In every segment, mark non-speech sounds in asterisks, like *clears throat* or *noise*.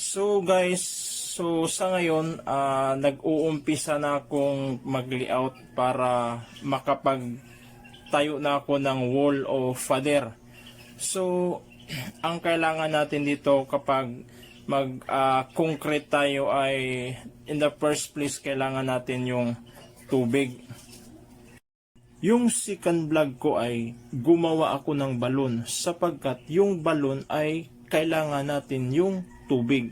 So guys, so sa ngayon, ah, nag-uumpisa na akong mag-layout para makapag tayo na ako ng wall o father. So, *clears throat* ang kailangan natin dito kapag mag-concrete tayo ay in the first place kailangan natin yung tubig. Yung second vlog ko ay gumawa ako ng balon sapagkat yung balon ay kailangan natin yung tubig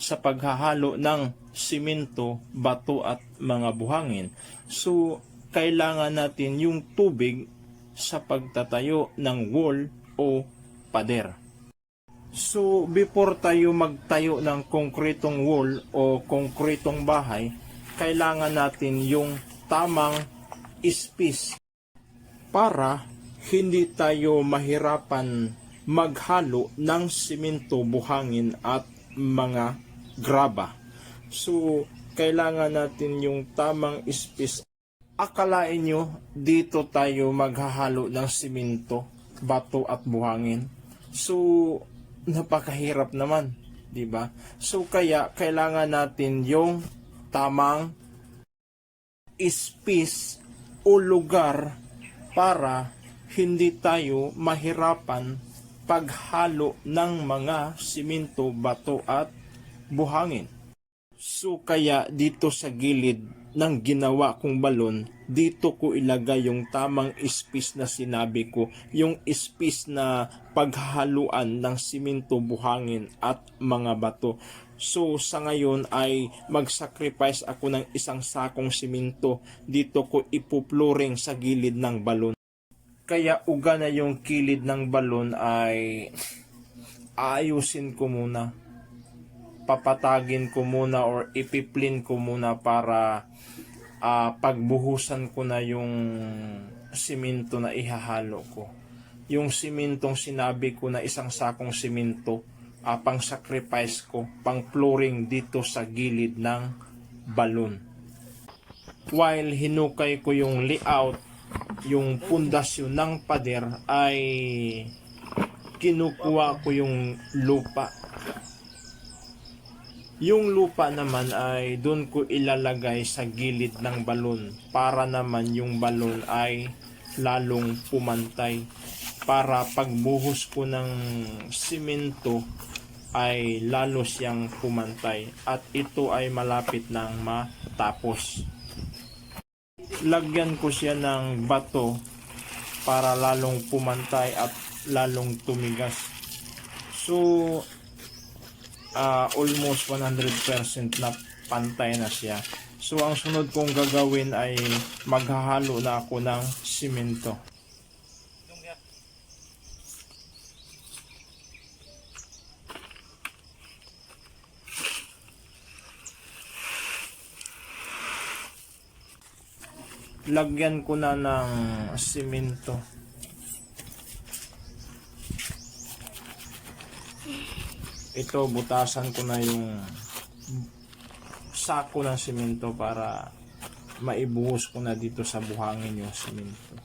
sa paghahalo ng simento, bato at mga buhangin. So, kailangan natin yung tubig sa pagtatayo ng wall o pader. So, before tayo magtayo ng konkretong wall o konkretong bahay, kailangan natin yung tamang space para hindi tayo mahirapan maghalo ng simento, buhangin at mga graba. So, kailangan natin yung tamang space. Akalain nyo, dito tayo maghahalo ng simento, bato at buhangin. So, napakahirap naman, 'di ba? So kaya kailangan natin yung tamang space o lugar para hindi tayo mahirapan paghalo ng mga simento, bato at buhangin. So kaya dito sa gilid ng ginawa kong balon, dito ko ilagay yung tamang space na sinabi ko, yung space na paghahaluan ng simento, buhangin at mga bato. So sa ngayon ay mag-sacrifice ako ng isang sakong simento, dito ko ipupluring sa gilid ng balon. Kaya uga na yung kilid ng balon ay ayusin ko muna papatagin ko muna or ipiplin ko muna para ah, pagbuhusan ko na yung simento na ihahalo ko. Yung simintong sinabi ko na isang sakong simento, ah, pang sacrifice ko, pang flooring dito sa gilid ng balon. While hinukay ko yung layout, yung pundasyon ng pader ay kinukuha ko yung lupa. Yung lupa naman ay doon ko ilalagay sa gilid ng balon para naman yung balon ay lalong pumantay. Para pagbuhos ko ng simento ay lalo siyang pumantay. At ito ay malapit nang matapos. Lagyan ko siya ng bato para lalong pumantay at lalong tumigas. So, ah, almost 100% na pantay na siya. So, ang sunod kong gagawin ay maghahalo na ako ng simento. Lagyan ko na ng simento. ito butasan ko na yung sako ng simento para maibuhos ko na dito sa buhangin yung simento.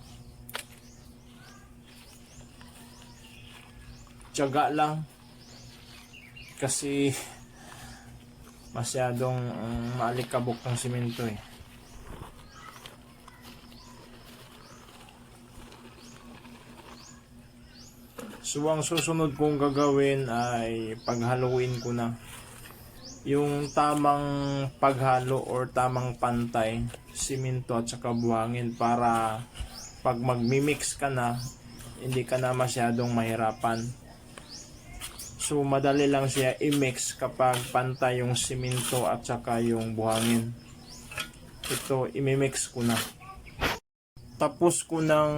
Tiyaga lang kasi masyadong um, maalikabok ng simento eh. So, ang susunod kong gagawin ay paghaluin ko na yung tamang paghalo or tamang pantay, simento at saka buhangin para pag magmimix ka na, hindi ka na masyadong mahirapan. So, madali lang siya i-mix kapag pantay yung simento at saka yung buhangin. Ito, imimix ko na tapos ko nang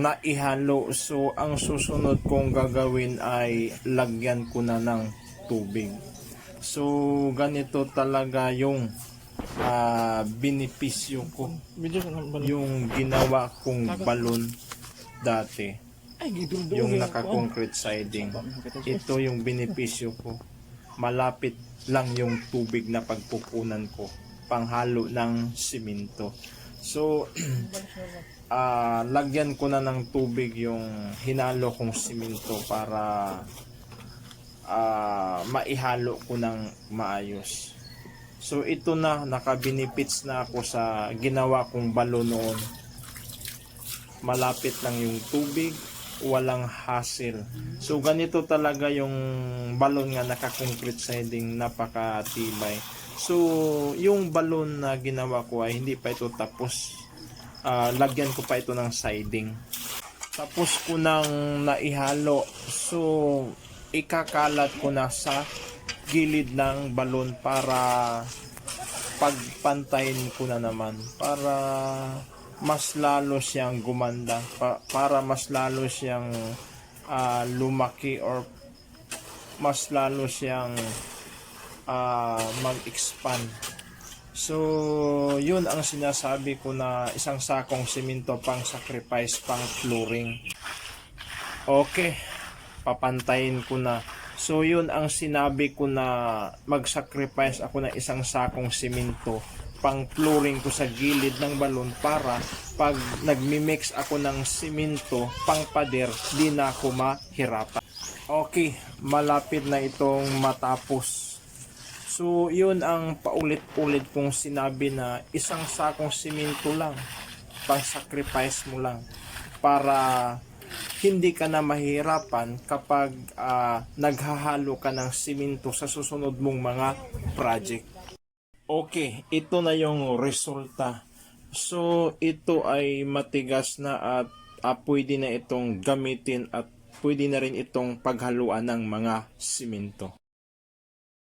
naihalo. So ang susunod kong gagawin ay lagyan ko na ng tubig. So ganito talaga yung ah, benepisyo ko. Yung ginawa kong balon dati. Yung naka-concrete siding. Ito yung benepisyo ko. Malapit lang yung tubig na pagpupunan ko. Panghalo ng simento So, *clears throat* ah lagyan ko na ng tubig yung hinalo kong simento para ah, maihalo ko ng maayos. So ito na, nakabenefits na ako sa ginawa kong balon noon. Malapit lang yung tubig, walang hassle. So ganito talaga yung balon nga naka-concrete siding, napakatibay. So yung balon na ginawa ko ay hindi pa ito tapos. Ah, lagyan ko pa ito ng siding. Tapos ko nang naihalo. So ikakalat ko na sa gilid ng balon para pagpantayin ko na naman para mas lalo siyang gumanda pa- para mas lalo siyang ah, lumaki or mas lalo siyang ah, mag-expand so yun ang sinasabi ko na isang sakong simento pang sacrifice pang flooring okay papantayin ko na So yun ang sinabi ko na mag-sacrifice ako ng isang sakong simento pang flooring ko sa gilid ng balon para pag nagmi-mix ako ng simento pang pader di na ako mahirapan. Okay, malapit na itong matapos. So yun ang paulit-ulit kong sinabi na isang sakong simento lang pang sacrifice mo lang para hindi ka na mahirapan kapag ah, naghahalo ka ng simento sa susunod mong mga project. Okay, ito na yung resulta. So, ito ay matigas na at ah, pwede na itong gamitin at pwede na rin itong paghaluan ng mga simento.